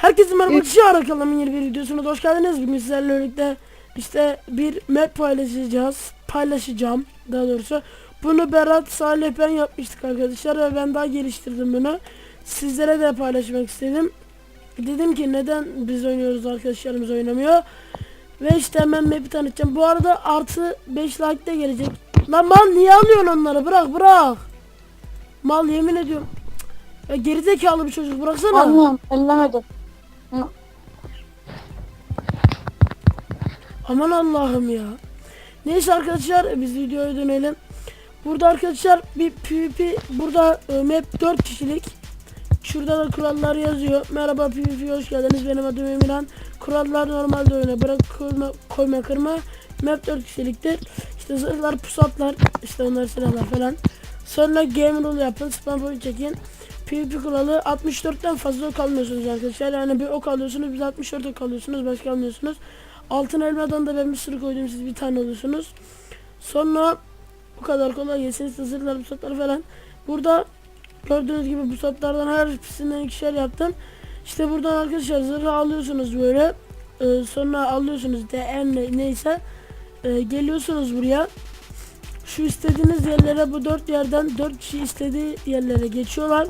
Herkese merhaba Çağrı kanalımın yeni bir videosuna hoş geldiniz. Bugün sizlerle birlikte işte bir map paylaşacağız. Paylaşacağım daha doğrusu. Bunu Berat, Salih ben yapmıştık arkadaşlar ve ben daha geliştirdim bunu. Sizlere de paylaşmak istedim. Dedim ki neden biz oynuyoruz arkadaşlarımız oynamıyor. Ve işte hemen map'i tanıtacağım. Bu arada artı 5 like de gelecek. Lan mal niye alıyorsun onları? Bırak bırak. Mal yemin ediyorum. Ya gerizekalı bir çocuk bıraksana. Anlıyorum, ellemedim. Aman Allah'ım ya. Neyse arkadaşlar biz videoya dönelim. Burada arkadaşlar bir PvP burada e, map 4 kişilik. Şurada da kurallar yazıyor. Merhaba PvP hoş geldiniz. Benim adım Emirhan. Kurallar normalde oyuna bırak koyma, koyma kırma. Map 4 kişiliktir. İşte zırhlar, pusatlar, işte onlar silahlar falan. Sonra game rule yapın, spam point çekin. PvP kuralı 64'ten fazla ok almıyorsunuz arkadaşlar. Yani bir ok alıyorsunuz, biz 64 ok alıyorsunuz, başka almıyorsunuz. Altın elmadan da ben bir sürü koydum, siz bir tane alıyorsunuz. Sonra bu kadar kolay yesiniz, zırhlar, pusatlar falan. Burada gördüğünüz gibi pusatlardan her birisinden ikişer yaptım. İşte buradan arkadaşlar zırhı alıyorsunuz böyle. Ee, sonra alıyorsunuz DN ne- neyse. Ee, geliyorsunuz buraya. Şu istediğiniz yerlere bu dört yerden dört kişi istediği yerlere geçiyorlar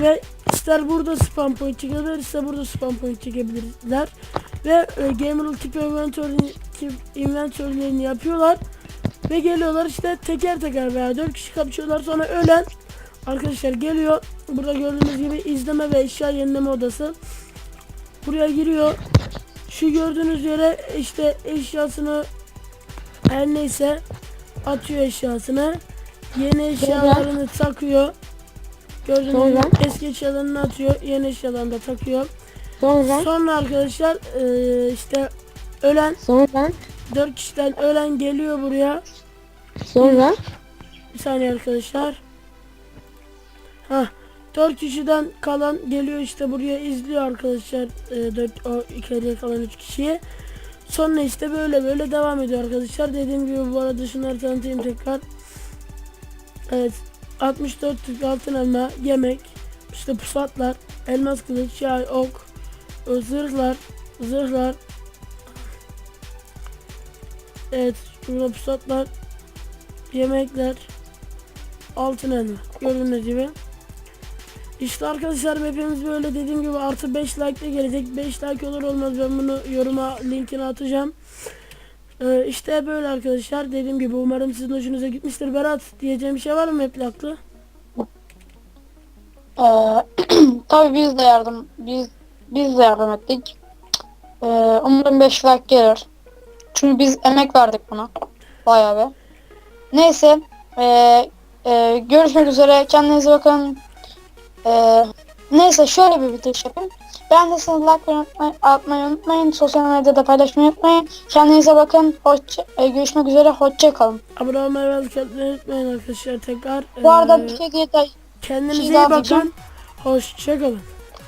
ve ister burada spam point çekebilir ister burada spam point çekebilirler. Ve e, gamer rule tip inventory tip inventory'lerini yapıyorlar. Ve geliyorlar işte teker teker veya dört kişi kapışıyorlar. Sonra ölen arkadaşlar geliyor. Burada gördüğünüz gibi izleme ve eşya yenileme odası buraya giriyor. Şu gördüğünüz yere işte eşyasını her neyse atıyor eşyasını. Yeni eşyalarını takıyor. Gördüğünüz Sonra? gibi eski eşyalarını atıyor. Yeni eşyalarını da takıyor. Sonra, Sonra arkadaşlar eee, işte ölen sonra, 4 kişiden ölen geliyor buraya. sonra, Bir saniye arkadaşlar. Ha 4 kişiden kalan geliyor işte buraya izliyor arkadaşlar. 4 o içeriye kalan 3 kişiyi. Sonra işte böyle böyle devam ediyor arkadaşlar. Dediğim gibi bu arada şunları tanıtayım tekrar. Evet 64 Türk altın elma, yemek, işte pusatlar, elmas kılıç, yay, ok, zırhlar, zırhlar. Evet burada pusatlar, yemekler, altın elma. Gördüğünüz gibi. İşte arkadaşlar hepimiz böyle dediğim gibi artı 5 like de gelecek. 5 like olur olmaz ben bunu yoruma linkini atacağım. Ee, işte böyle arkadaşlar dediğim gibi umarım sizin hoşunuza gitmiştir. Berat diyeceğim bir şey var mı hep haklı? Ee, tabii biz de yardım, biz biz de yardım ettik. Ee, umarım 5 like gelir. Çünkü biz emek verdik buna. Bayağı be. Neyse, ee, ee, görüşmek üzere. Kendinize bakın. Ee, neyse şöyle bir bitiriş yapayım. Ben de size like atmayı unutmayın. Sosyal medyada paylaşmayı unutmayın. Kendinize bakın. Hoşça, ee, görüşmek üzere. Hoşça kalın. Abone olmayı ve like atmayı unutmayın arkadaşlar tekrar. Bu arada Ee, bir şey diye de kendinize şey iyi daha bakın. diyeceğim. Hoşçakalın.